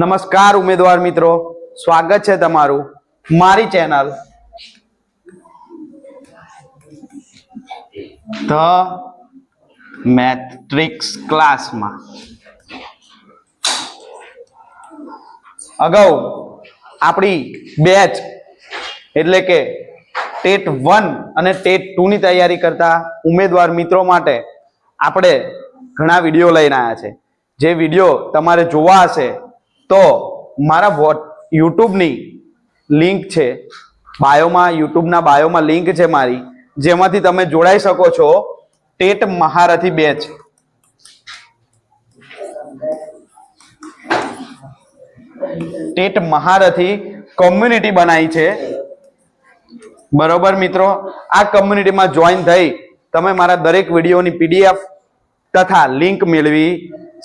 નમસ્કાર ઉમેદવાર મિત્રો. સ્વાગત છે તમારું મારી ચેનલ. ધ મેટ્રિક્સ ક્લાસમાં. અગાઉ આપણી બેચ એટલે કે ટેટ વન અને ટેટ ટુ ની તૈયારી કરતા ઉમેદવાર મિત્રો માટે આપણે ઘણા વીડિયો લઈને આવ્યા છે. જે વીડિયો તમારે જોવા હશે, તો મારા વોટ યુટ્યુબની લિંક છે. બાયોમાં યુટ્યુબના બાયોમાં લિંક છે મારી. જેમાંથી તમે જોડાઈ શકો છો ટેટ મહારથી બેચ ટેટ મહારથી કોમ્યુનિટી બનાવી છે. બરોબર મિત્રો? આ કમ્યુનિટીમાં જોઈન થઈ તમે મારા દરેક વિડીયોની પીડીએફ તથા લિંક મેળવી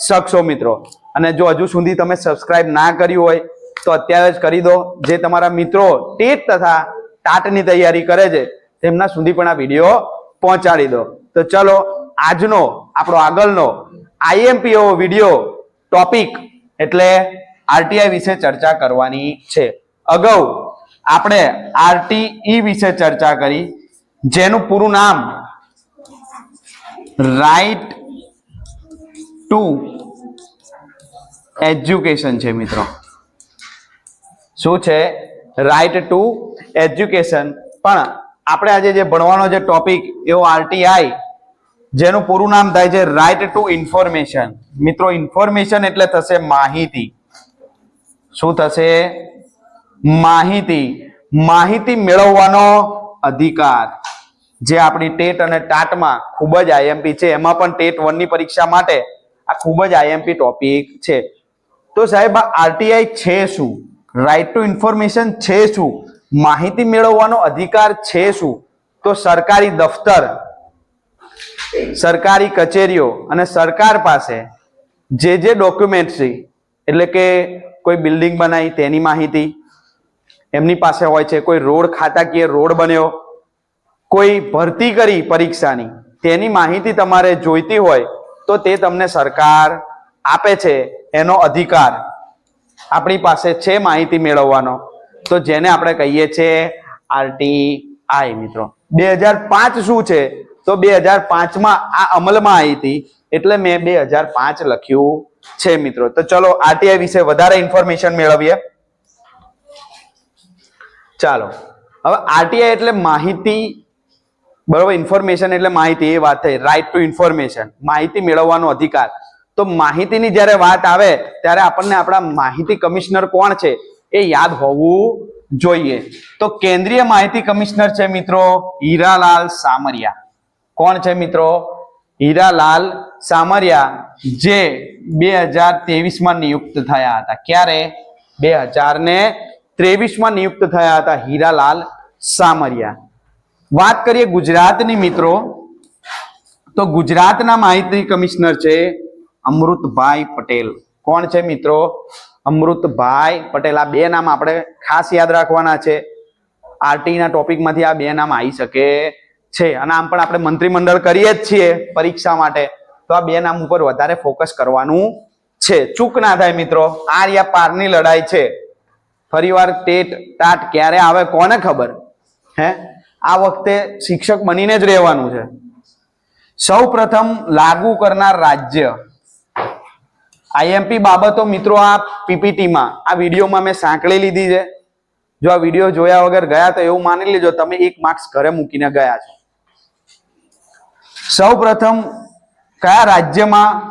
શકશો મિત્રો. અને જો હજુ સુધી તમે સબસ્ક્રાઇબ ના કર્યું હોય, તો અત્યારે જ કરી દો. જે તમારા મિત્રો ટેટ તથા ટાટની તૈયારી કરે છે, તેમના સુધી પણ આ વીડિયો પહોંચાડી દો. તો ચલો, આજનો, આપણો આગળનો આઈએમપીઓ વીડિયો ટોપિક એટલે આરટીઆઈ વિશે ચર્ચા કરવાની છે. અગાઉ આપણે આરટીઈ વિશે ચર્ચા કરી, જેનું પૂરું નામ રાઈટ ટુ એજ્યુકેશન છે મિત્રો. શું છે? Right to education. પણ આપણે આજે જે ભણવાનો જે ટોપિક, એવો આરટીઆઈ, જેનું પૂરું નામ થાય છે રાઇટ ટુ ઇન્ફોર્મેશન. મિત્રો, ઇન્ફોર્મેશન એટલે થશે માહિતી. શું થશે? માહિતી. માહિતી મેળવવાનો અધિકાર. જે આપણી ટેટ અને ટાટમાં ખૂબ જ આઈએમપી છે. એમાં પણ ટેટ વનની પરીક્ષા માટે આ ખૂબ જ આઈએમપી ટોપિક છે. તો સાહેબ, આ આરટીઆઈ છે શું? રાઈટ ટુ ઇન્ફોર્મેશન છે શું? માહિતી મેળવવાનો અધિકાર છે શું? તો સરકારી દફતર, સરકારી કચેરીઓ અને સરકાર પાસે જે જે ડોક્યુમેન્ટરી એટલે કે કોઈ બિલ્ડિંગ બનાવી તેની માહિતી, એમની પાસે હોય છે, કોઈ રોડ ખાતાકીય રોડ બન્યો, કોઈ ભરતી કરી પરીક્ષાની, તેની માહિતી તમારે જોઈતી હોય તો તે તમને સરકાર આપે છે, એનો અધિકાર. આપણી પાસે છે માહિતી મેળવવાનો. તો જેને આપણે કહીએ છીએ આરટીઆઈ મિત્રો. બે હજાર પાંચ શું છે? તો બે હજાર પાંચમાં આ અમલમાં આવી હતી, એટલે મેં બે હજાર પાંચ લખ્યું છે મિત્રો. તો ચલો આરટીઆઈ વિશે વધારે ઇન્ફોર્મેશન મેળવીએ. ચાલો. હવે આરટીઆઈ એટલે માહિતી બરોબર ઇન્ફોર્મેશન એટલે માહિતી, એ વાત થઈ. રાઈટ ટુ ઇન્ફોર્મેશન માહિતી મેળવવાનો અધિકાર. તો માહિતીની જ્યારે વાત આવે, ત્યારે આપણને આપણા માહિતી કમિશનર કોણ છે એ યાદ હોવું જોઈએ. તો કેન્દ્રીય માહિતી કમિશનર છે મિત્રો હીરાલાલ સામરિયા. કોણ છે મિત્રો? હીરાલાલ સામરિયા, જે બે હજાર ત્રેવીસમાં નિયુક્ત થયા હતા. ક્યારે? બે હજાર ને ત્રેવીસમાં નિયુક્ત થયા હતા હીરાલાલ સામરિયા. વાત કરીએ ગુજરાતની મિત્રો, તો ગુજરાતના માહિતી કમિશનર છે અમૃતભાઈ પટેલ. કોણ છે મિત્રો? અમૃતભાઈ પટેલ. આ બે નામ આપણે ખાસ યાદ રાખવાના છે. આરટીના ટોપિકમાંથી આ બે નામ આવી શકે છે. અને આમ પણ આપણે મંત્રીમંડળ કરીએ જ છીએ પરીક્ષા માટે. તો આ બે નામ ઉપર વધારે ફોકસ કરવાનું છે. ચૂક ના થાય મિત્રો. આ યા પારની લડાઈ છે. ફરીવાર ટેટ ટાટ ક્યારે આવે કોને ખબર? હે? આ વખતે શિક્ષક બનીને જ રહેવાનું છે. સૌ પ્રથમ લાગુ કરનાર રાજ્ય. આઈએમપી બાબતો મિત્રો આ પીપીટીમાં, આ વિડીયોમાં મેં સાંકળી લીધી છે. જો આ વીડિયો જોયા વગર ગયા તો એવું માની લેજો તમે એક માર્ક્સ ઘરે મૂકીને ગયા છો. સૌ પ્રથમ કયા રાજ્યમાં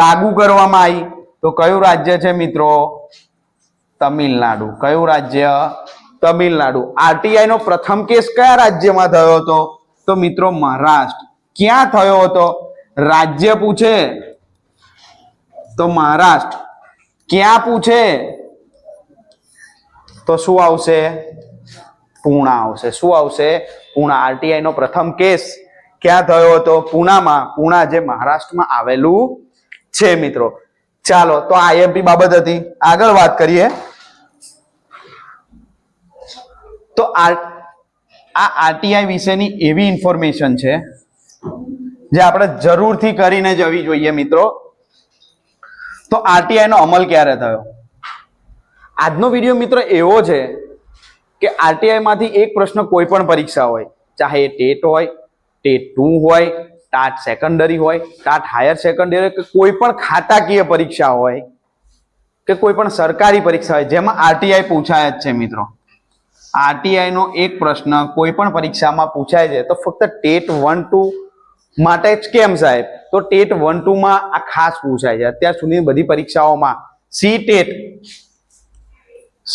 લાગુ કરવામાં આવી? તો કયું રાજ્ય છે મિત્રો? તમિલનાડુ. કયું રાજ્ય? તમિલનાડુ. આરટીઆઈ નો પ્રથમ કેસ કયા રાજ્યમાં થયો હતો? તો મિત્રો મહારાષ્ટ્ર. ક્યાં થયો હતો? રાજ્ય પૂછે. તો મહારાષ્ટ્ર. ક્યાં પૂછે? તો શું આવશે? પૂણા આવશે. શું આવશે? પૂણા. આરટીઆઈ નો પ્રથમ કેસ ક્યાં થયો હતો? પૂનામાં પૂણા જે મહારાષ્ટ્રમાં આવેલું છે મિત્રો. ચાલો, તો આઈએમપી બાબત હતી. આગળ વાત કરીએ. તો આ આરટીઆઈ વિશેની એવી ઇન્ફોર્મેશન છે, જે આપણે જરૂરથી કરીને જવી જોઈએ મિત્રો. તો આરટીઆઈનો અમલ ક્યારે થયો? આજનો વીડિયો મિત્ર એવો છે કે આરટીઆઈમાંથી એક પ્રશ્ન કોઈ પણ પરીક્ષા હોય, ચાહે એ ટેટ હોય, ટેટ ટુ હોય, ટાટ સેકન્ડરી હોય, ટાટ હાયર સેકન્ડરી કે કોઈ પણ ખાતાકીય પરીક્ષા હોય, કે કોઈ પણ સરકારી પરીક્ષા હોય, જેમાં આરટીઆઈ પૂછાય જ છે મિત્રો. આરટીઆઈ નો એક પ્રશ્ન કોઈ પણ પરીક્ષામાં પૂછાય છે, તો ફક્ત ટેટ વન ટુ માટે જ કેમ સાહેબ? તો ટેટ વન ટુ માં આ ખાસ પૂછાય છે. અત્યાર સુધીની બધી પરીક્ષાઓમાં સી ટેટ,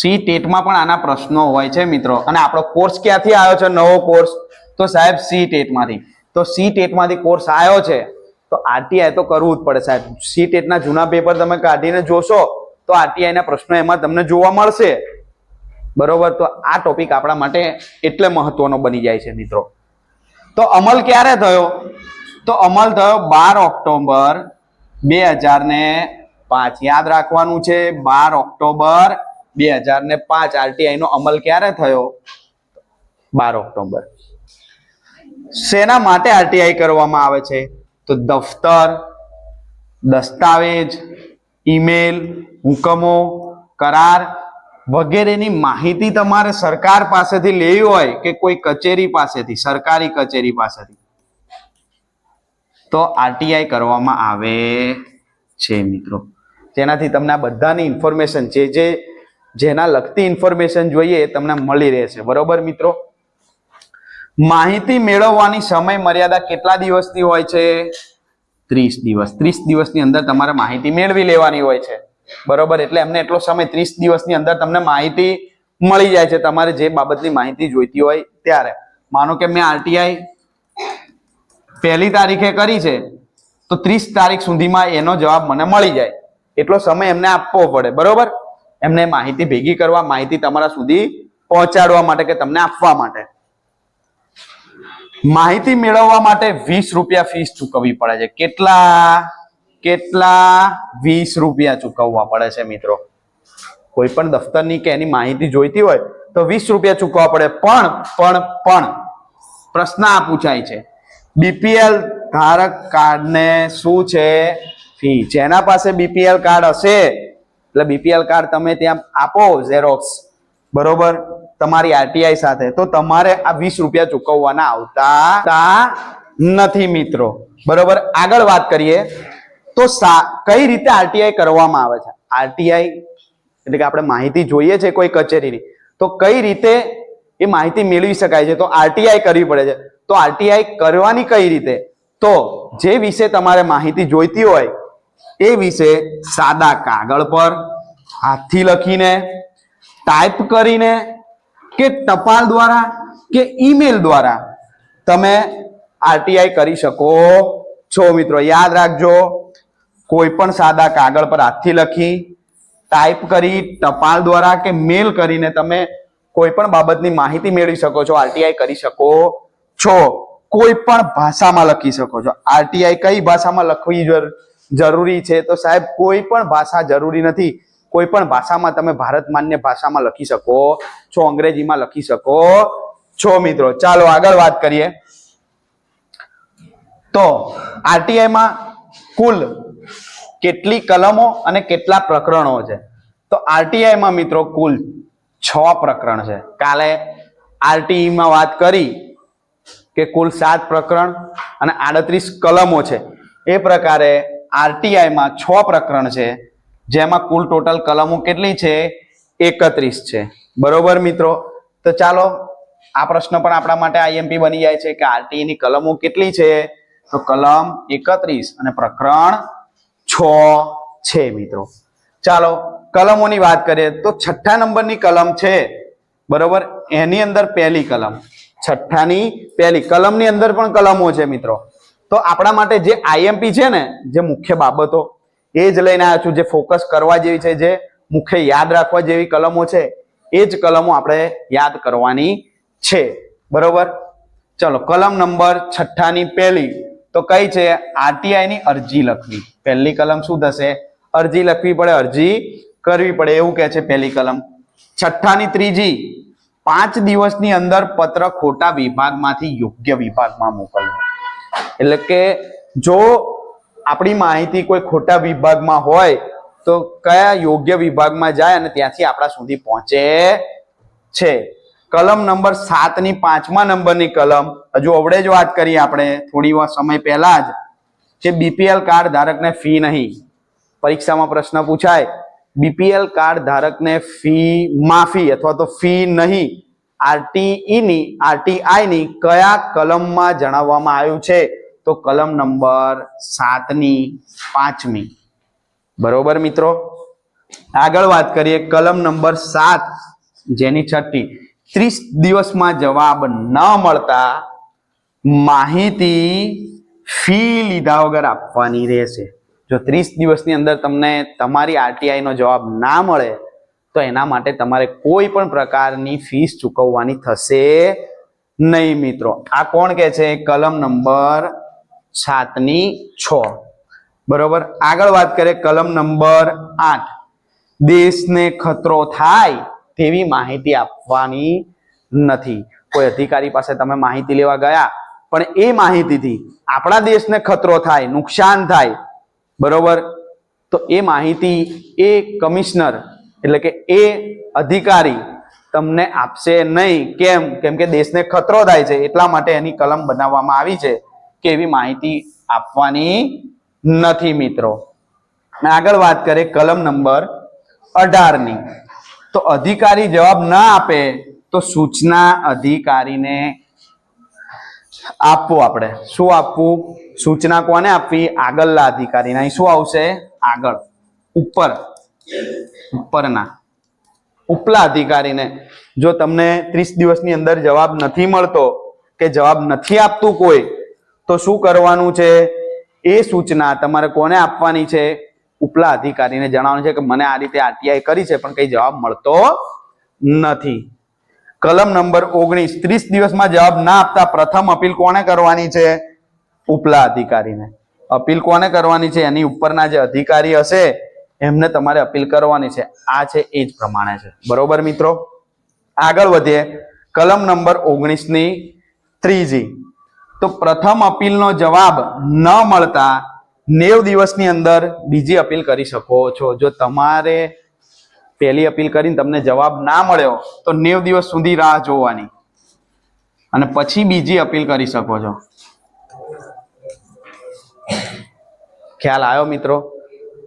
સી ટેટમાં પણ આના પ્રશ્નો હોય છે મિત્રો. અને આપણો કોર્સ ક્યાંથી આવ્યો છે? નવો કોર્સ. તો સાહેબ, સી ટેટમાંથી. તો સી ટેટમાંથી કોર્સ આવ્યો છે. તો આરટીઆઈ તો કરવું જ પડે સાહેબ. સી ટેટના જૂના પેપર તમે કાઢીને જોશો, તો આરટીઆઈના પ્રશ્નો એમાં તમને જોવા મળશે. બરોબર? તો આ ટોપિક આપણા માટે એટલે મહત્વનો બની જાય છે મિત્રો. તો અમલ ક્યારે થયો? તો અમલ થયો બાર ઓક્ટોબર બે હજાર ને પાંચ. યાદ રાખવાનું છે, બાર ઓક્ટોબર બે હજાર ને પાંચ. આરટીઆઈ નો અમલ ક્યારે થયો? બાર ઓક્ટોબર. શેના માટે આરટીઆઈ કરવામાં આવે છે? તો દફતર, દસ્તાવેજ ઈમેલ હુકમો, કરાર વગેરેની માહિતી તમારે સરકાર પાસેથી લેવી હોય કે કોઈ કચેરી પાસેથી, સરકારી કચેરી પાસેથી? તો આરટીઆઈ કરવામાં આવે છે મિત્રો. તેનાથી તમને આ બધાની ઇન્ફોર્મેશન જે જે જેના લગતી ઇન્ફોર્મેશન જોઈએ તમને મળી રહેશે. બરોબર મિત્રો? માહિતી મેળવવાની સમય મર્યાદા કેટલા દિવસની હોય છે? ત્રીસ દિવસ. ત્રીસ દિવસની અંદર તમારે માહિતી મેળવી લેવાની હોય છે. બરોબર? એટલે એમને એટલો સમય, ત્રીસ દિવસની અંદર તમને માહિતી મળી જાય છે. તમારે જે બાબતની માહિતી જોઈતી હોય ત્યારે. માનો કે મેં આરટીઆઈ પહેલી તારીખે કરી છે, તો ત્રીસ તારીખ સુધીમાં એનો જવાબ મને મળી જાય. એટલો સમય એમને આપવો પડે. બરોબર? એમને માહિતી ભેગી કરવા, માહિતી તમારા સુધી પહોંચાડવા માટે કે તમને આપવા માટે. માહિતી મેળવવા માટે વીસ રૂપિયા ફીસ ચૂકવવી પડે છે. કેટલા? કેટલા વીસ રૂપિયા ચૂકવવા પડે છે મિત્રો? કોઈ પણ દફતરની કે એની માહિતી જોઈતી હોય તો વીસ રૂપિયા ચૂકવવા પડે. પણ પણ પણ પ્રશ્ન આ પૂછાય છે. બીપીએલ ધારક કાર્ડને શું છે ફી? જેના પાસે બીપીએલ કાર્ડ હશે, એટલે બીપીએલ કાર્ડ તમે ત્યાં આપો ઝેરોક્સ બરોબર? તમારી આરટીઆઈ સાથે. તો તમારે આ વીસ રૂપિયા ચૂકવવાના આવતા નથી મિત્રો. બરોબર? આગળ વાત કરીએ. તો કઈ રીતે આરટીઆઈ કરવામાં આવે છે? આરટીઆઈ એટલે કે આપણે માહિતી જોઈએ છે કોઈ કચેરીની, તો કઈ રીતે એ માહિતી મેળવી શકાય છે? તો આરટીઆઈ કરવી પડે છે. તો આરટીઆઈ કરવાની કઈ રીતે? તો જે વિશે તમારે માહિતી જોઈતી હોય, એ વિશે સાદા કાગળ પર હાથથી લખીને, ટાઈપ કરીને કે ટપાલ દ્વારા કે ઈમેલ દ્વારા તમે આરટીઆઈ કરી શકો છો. મિત્રો, યાદ રાખજો. કોઈ પણ સાદા કાગળ પર હાથથી લખી ટાઈપ કરી, ટપાલ દ્વારા કે મેલ કરીને તમે કોઈ પણ બાબતની માહિતી મેળવી શકો છો આરટીઆઈ કરી શકો છો. કોઈ પણ ભાષામાં લખી શકો છો. આરટીઆઈ કઈ ભાષામાં લખવી જર- જરૂરી છે? તો સાહેબ, કોઈ પણ ભાષા જરૂરી નથી. કોઈ પણ ભાષામાં તમે ભારત માન્ય ભાષામાં લખી શકો છો, અંગ્રેજીમાં લખી શકો છો, મિત્રો. ચાલો આગળ વાત કરીએ. તો આરટીઆઈમાં કુલ કેટલી કલમો અને કેટલા પ્રકરણો છે. તો આરટીઆઈમાં મિત્રો કુલ છ પ્રકરણ છે. કાલે આરટીઈમાં વાત કરી કે કુલ સાત પ્રકરણ અને આડત્રીસ કલમો છે. એ પ્રકારે આરટીઆઈમાં છ પ્રકરણ છે, જેમાં કુલ ટોટલ કલમો કેટલી છે? એકત્રીસ છે. બરોબર મિત્રો? તો ચાલો, આ પ્રશ્ન પણ આપણા માટે આઈએમપી બની જાય છે કે આરટીઈની કલમો કેટલી છે? તો કલમ એકત્રીસ અને પ્રકરણ છ, છે મિત્રો. ચાલો, કલમોની વાત કરીએ. તો છઠ્ઠા નંબરની કલમ છે. બરોબર? એની અંદર પહેલી કલમ. છઠ્ઠાની પહેલી. કલમની અંદર પણ કલમો છે, મિત્રો. તો આપણા માટે જે આઈએમપી છે ને, જે મુખ્ય બાબતો, એ જ લઈને આવ્યો છું. જે ફોકસ કરવા જેવી છે, જે મુખ્ય યાદ રાખવા જેવી કલમો છે, એ જ કલમો આપણે યાદ કરવાની છે. બરોબર? ચલો, કલમ નંબર છઠ્ઠાની પહેલી. તો કઈ છે? આરટીઆઈ ની અરજી લખવી. પહેલી કલમ શું થશે? અરજી લખવી પડે, અરજી કરવી પડે. એવું કે છે પહેલી કલમ. છઠ્ઠાની ત્રીજી, પાંચ દિવસની અંદર પત્ર ખોટા વિભાગમાંથી યોગ્ય વિભાગમાં મોકલવો. એટલે કે જો આપણી માહિતી કોઈ ખોટા વિભાગમાં હોય, તો કયા યોગ્ય વિભાગમાં જાય અને ત્યાંથી આપણા સુધી પહોંચે છે? કલમ નંબર સાતની પાંચમા નંબરની કલમ. હજુ અવડે જ વાત કરી આપણે. થોડી સમય પહેલા જ કે બીપીએલ કાર્ડ ધારકને ફી નહીં. પરીક્ષામાં પ્રશ્ન પૂછાય બીપીએલ કાર્ડ ધારકને ફી માફી અથવા તો ફી નહીં. આરટીઈ ની આરટીઆઈ ની કયા કલમમાં જણાવવામાં આવ્યું છે? તો કલમ નંબર સાતની પાંચમી. બરોબર મિત્રો? આગળ વાત કરીએ કલમ નંબર સાત, જેની છઠ્ઠી. ત્રીસ દિવસમાં જવાબ ન મળતા માહિતી ફી લીધા વગર આપવાની રહેશે. જો ત્રીસ દિવસની અંદર તમને તમારી આરટીઆઈનો જવાબ ના મળે, તો એના માટે તમારે કોઈ પણ પ્રકારની ફીસ ચૂકવવાની થશે નહીં મિત્રો. આ કોણ કે છે? કલમ નંબર સાતની છ. બરોબર? આગળ વાત કરીએ કલમ નંબર આઠ. દેશને ખતરો થાય તેવી માહિતી આપવાની નથી. કોઈ અધિકારી પાસે તમે માહિતી લેવા ગયા, પણ એ માહિતીથી આપણા દેશને ખતરો થાય, નુકસાન થાય, બરોબર? તો એ માહિતી એ કમિશનર, એટલે કે એ અધિકારી તમને આપશે નહીં. કેમ? કેમ કે દેશને ખતરો થાય છે, એટલા માટે એની કલમ બનાવવામાં આવી છે કે એવી માહિતી આપવાની નથી, મિત્રો. આગળ વાત કરીએ કલમ નંબર અઢારની. તો અધિકારી જવાબ ના આપે તો સૂચના અધિકારીને આપવું આપણે. શું આપવું? સૂચના કોને આપવી? આગળના અધિકારીને. અહીં શું આવશે? આગળ. ઉપર. ઉપરના. ઉપલા અધિકારીને. જો તમને ત્રીસ દિવસની અંદર જવાબ નથી મળતો કે જવાબ નથી આપતું કોઈ, તો શું કરવાનું છે? એ સૂચના તમારે કોને આપવાની છે? ઉપલા અધિકારીને જણાવવાનું છે કે મને આ રીતે આરટીઆઈ કરી છે, પણ કઈ જવાબ મળતો નથી. કલમ નંબર ઓગણીસ, ત્રીસ દિવસમાં જવાબ ના આપતા પ્રથમ અપીલ કોને કરવાની છે? ઉપલા અધિકારીને અપીલ કોને કરવાની છે? એની ઉપરના જે અધિકારી હશે, એમને તમારે અપીલ કરવાની છે. આ છે એ જ પ્રમાણે છે. બરોબર મિત્રો? આગળ વધીએ. કલમ નંબર ઓગણીસની ત્રીજી. તો પ્રથમ અપીલનો જવાબ ન મળતા નેવ દિવસની અંદર બીજી અપીલ કરી શકો છો. જો તમારે પહેલી અપીલ કરીને તમને જવાબ ના મળ્યો, તો નેવ દિવસ સુધી રાહ જોવાની. અને પછી બીજી અપીલ કરી શકો છો. ખ્યાલ આવ્યો મિત્રો?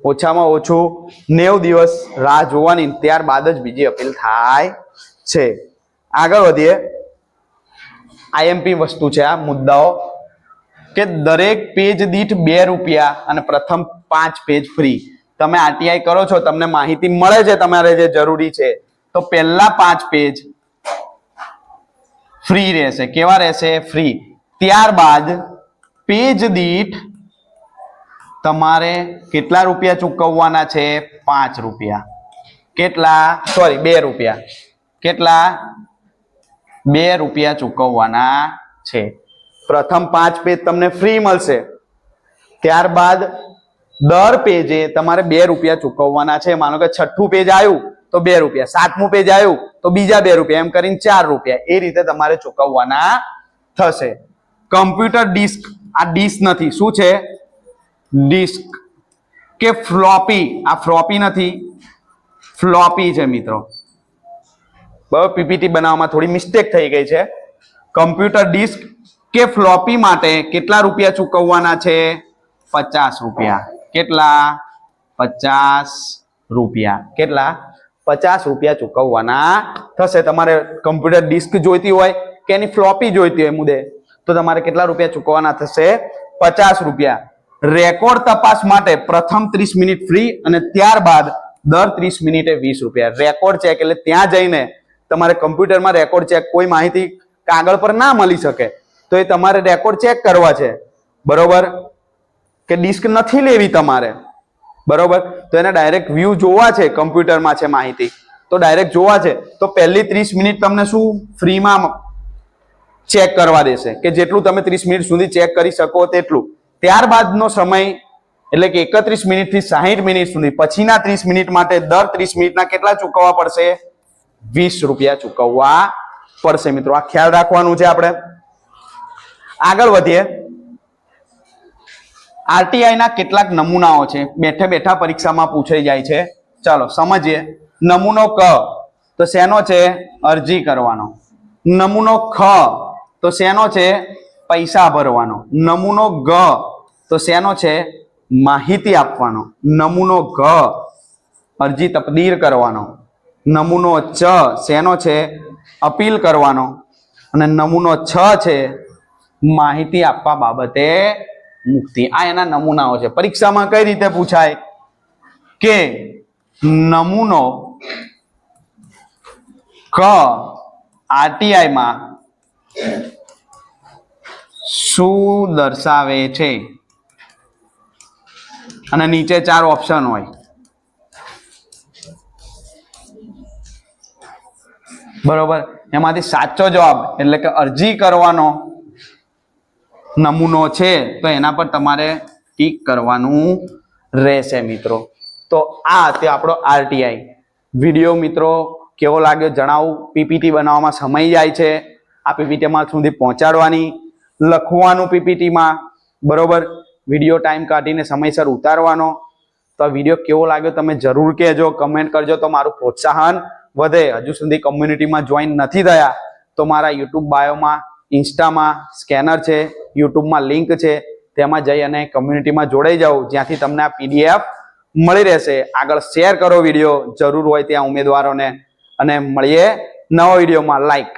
ઓછામાં ઓછું નેવ દિવસ રાહ જોવાની, ત્યારબાદ જ બીજી અપીલ થાય છે. આગળ વધીએ. આઈએમપી વસ્તુ છે આ મુદ્દાઓ. કે દરેક પેજ દીઠ બે રૂપિયા અને પ્રથમ પાંચ પેજ ફ્રી. તમે આરટીઆઈ કરો છો, તમને માહિતી મળે છે તમારે જે જરૂરી છે, તો પહેલા પાંચ પેજ ફ્રી રહેશે. કેવા રહેશે? ફ્રી. ત્યારબાદ પેજ દીઠ તમારે કેટલા રૂપિયા ચૂકવવાના છે? પાંચ રૂપિયા. કેટલા? સોરી, બે રૂપિયા. કેટલા? બે રૂપિયા ચૂકવવાના છે. પ્રથમ પાંચ પેજ તમને ફ્રી મળશે. ત્યારબાદ દર પેજે તમારે બે રૂપિયા ચૂકવવાના છે. માનો કે છઠ્ઠું પેજ આવ્યું તો બે રૂપિયા. સાતમું પેજ આવ્યું તો બીજા બે રૂપિયા. એમ કરીને ચાર રૂપિયા. એ રીતે તમારે ચૂકવવાના થશે. કમ્પ્યુટર ડિસ્ક આ ડિસ્ક નથી. શું છે? ડિસ્ક કે ફ્લોપી આ ફ્લોપી નથી. ફ્લોપી છે, મિત્રો. બરાબર પીપીટી બનાવવામાં થોડી મિસ્ટેક થઈ ગઈ છે. કમ્પ્યુટર ડિસ્ક કે ફ્લોપી માટે કેટલા રૂપિયા ચૂકવવાના છે? પચાસ રૂપિયા. કેટલા? પચાસ રૂપિયા. કેટલા? પચાસ રૂપિયા ચૂકવવાના થશે. તમારે કમ્પ્યુટર ડિસ્ક જોઈતી હોય કે એની ફ્લોપી જોઈતી હોય મુદ્દે તો તમારે કેટલા રૂપિયા ચૂકવવાના થશે? પચાસ રૂપિયા. રેકોર્ડ તપાસ માટે પ્રથમ ત્રીસ મિનિટ ફ્રી અને ત્યારબાદ દર ત્રીસ મિનિટે વીસ રૂપિયા. રેકોર્ડ ચેક એટલે ત્યાં જઈને તમારે કમ્પ્યુટરમાં રેકોર્ડ ચેક કોઈ માહિતી કાગળ પર ના મળી શકે. તો એ તમારે રેકોર્ડ ચેક કરવા છે. બરોબર? કે ડિસ્ક નથી લેવી તમારે. બરોબર? તો એને ડાયરેક્ટ વ્યૂ જોવા છે કમ્પ્યુટરમાં છે માહિતી. તો ડાયરેક્ટ જોવા છે. તો પહેલી ત્રીસ મિનિટ તમને શું ફ્રીમાં ચેક કરવા દેશે? કે જેટલું તમે ત્રીસ મિનિટ સુધી ચેક કરી શકો તેટલું. ત્યારબાદનો સમય, એટલે કે એકત્રીસ મિનિટથી સાહીઠ મિનિટ સુધી, પછીના ત્રીસ મિનિટ માટે દર ત્રીસ મિનિટના કેટલા ચૂકવવા પડશે? વીસ રૂપિયા ચૂકવવા પડશે. મિત્રો, આ ખ્યાલ રાખવાનું છે આપણે. આગળ વધીએ. આરટીઆઈ ના કેટલાક નમૂનાઓ છે. બેઠે બેઠા પરીક્ષામાં પૂછાઈ જાય છે. ચાલો સમજીએ. નમૂનો ક. તો શેનો છે? અરજી કરવાનો. નમૂનો ખ. તો શેનો છે? પૈસા ભરવાનો. નમૂનો ગ. તો શેનો છે? માહિતી આપવાનો. નમૂનો ઘ અરજી તકદીર કરવાનો. નમૂનો ચ. શેનો છે? અપીલ કરવાનો. અને નમૂનો છ છે? માહિતી આપવા બાબતે મુક્તિ. આ એના નમૂનાઓ છે. પરીક્ષામાં કઈ રીતે પૂછાય? કે નમૂનો ક આરટીઆઈ માં શું દર્શાવે છે? અને નીચે ચાર ઓપ્શન હોય. બરોબર? એમાંથી સાચો જવાબ એટલે કે અરજી કરવાનો નમૂનો છે, તો એના પર તમારે ટીક કરવાનું રહેશે મિત્રો. તો આ તે આપણો આરટીઆઈ. વીડિયો મિત્રો, કેવો લાગ્યો જણાવું. પીપીટી બનાવવામાં સમય જાય છે. આ પીપીટીમાં સુધી પહોંચાડવાની. લખવાનું પીપીટીમાં. બરોબર? વીડિયો ટાઈમ કાઢીને સમયસર ઉતારવાનો. તો વીડિયો કેવો લાગ્યો તમે જરૂર કહેજો. કમેન્ટ કરજો તો મારું પ્રોત્સાહન વધે. હજુ સુધી કમ્યુનિટીમાં જોઈન નથી થયા, તો મારા યુટ્યુબ બાયોમાં ઇન્સ્ટામાં સ્કેનર છે, યુટ્યુબમાં લિંક છે, તેમાં જઈ અને કમ્યુનિટીમાં જોડાઈ જાઓ, જ્યાંથી તમને આ પીડીએફ મળી રહેશે. આગળ શેર કરો વીડિયો, જરૂર હોય ત્યાં ઉમેદવારોને. અને મળીએ નવા વિડીયોમાં. લાઈક